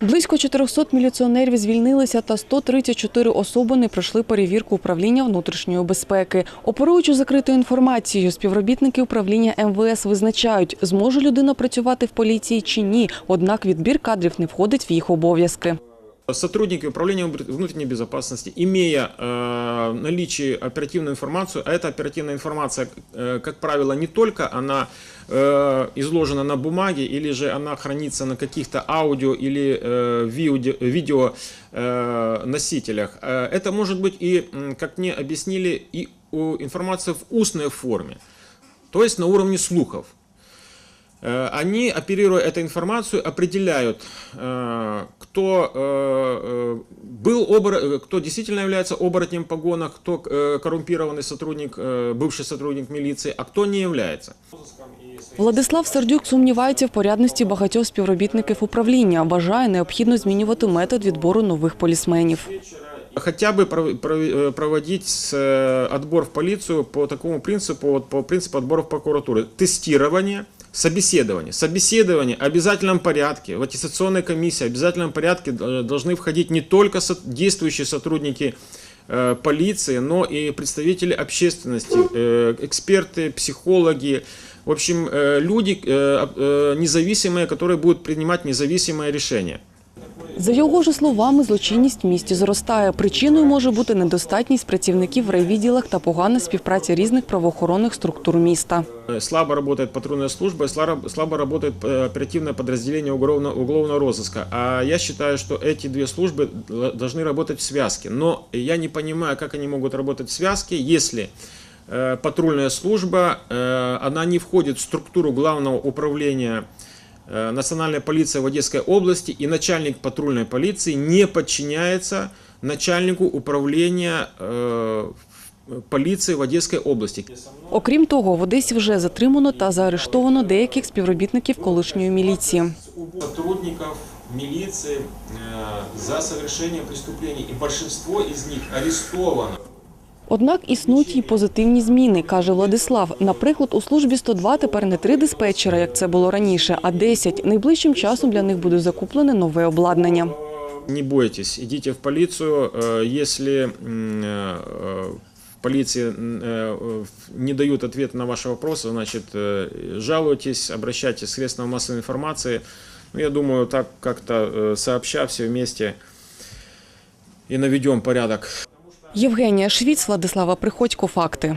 Близько 400 міліціонерів звільнилися та 134 особи не пройшли перевірку управління внутрішньої безпеки. Оперуючи закритою інформацією, співробітники управління МВС визначають, зможе людина працювати в поліції чи ні. Однак відбір кадрів не входить в їх обов'язки. Сотрудники управления внутренней безопасности, имея э, в наличии оперативную информацию, а эта оперативная информация, э, как правило, не только она э, изложена на бумаге, или же она хранится на каких-то аудио или э, видео, э, носителях. Э, Это может быть и, как мне объяснили, и информация в устной форме, то есть на уровне слухов. Э, Они, оперируя этой информацию, определяют, э, кто э, э, был обор- э, кто действительно является оборотнем в погонах, кто э, коррумпированный сотрудник, э, бывший сотрудник милиции, а кто не является. Владислав Сердюк сумнівається в порядності багатьох співробітників управління. Вважає необхідно змінювати метод відбору нових полісменів. Хотя бы пров- пров- э, проводить с, э, отбор в полицию по такому принципу, вот по принципу отбора в прокуратуру. Тестирование, собеседование. Собеседование в обязательном порядке, в аттестационной комиссии в обязательном порядке должны входить не только действующие сотрудники э, полиции, но и представители общественности, э, эксперты, психологи, в общем, э, люди независимые, которые будут принимать независимые решения. За його ж словами, злочинність в місті зростає. Причиною може бути недостатність працівників в райвідділах та погана співпраця різних правоохоронних структур міста. Э, Слабо работает патрульная служба, и слабо, слабо работает э, оперативное подразделение уголовного, уголовного розыска. А я считаю, что эти две службы л- должны работать в связке. Но я не понимаю, как они могут работать в связке, если э, патрульная служба, э, она не входит в структуру главного управления э, национальной полиции в Одесской области, и начальник патрульной полиции не подчиняется начальнику управления э, полиции в Одесской области. Окрім того, в Одесі вже затримано та заарештовано деяких співробітників колишньої міліції. сотрудников милиции э, за совершение преступлений, и большинство из них арестовано. Однак існують і позитивні зміни, каже Владислав. Наприклад, у службі 102 тепер не три диспетчера, як це було раніше, а 10. Найближчим часом для них буде закуплене нове обладнання. Не бойтесь, идите в полицию, э, если м, э, в полиции м, э, не дают ответ на ваши вопросы, значит, э, жалуйтесь, обращайтесь к средствам массовой информации. Ну, я думаю, так как-то э, сообща все вместе и наведем порядок Євгенія Швіц, Владислава Приходько. Факти.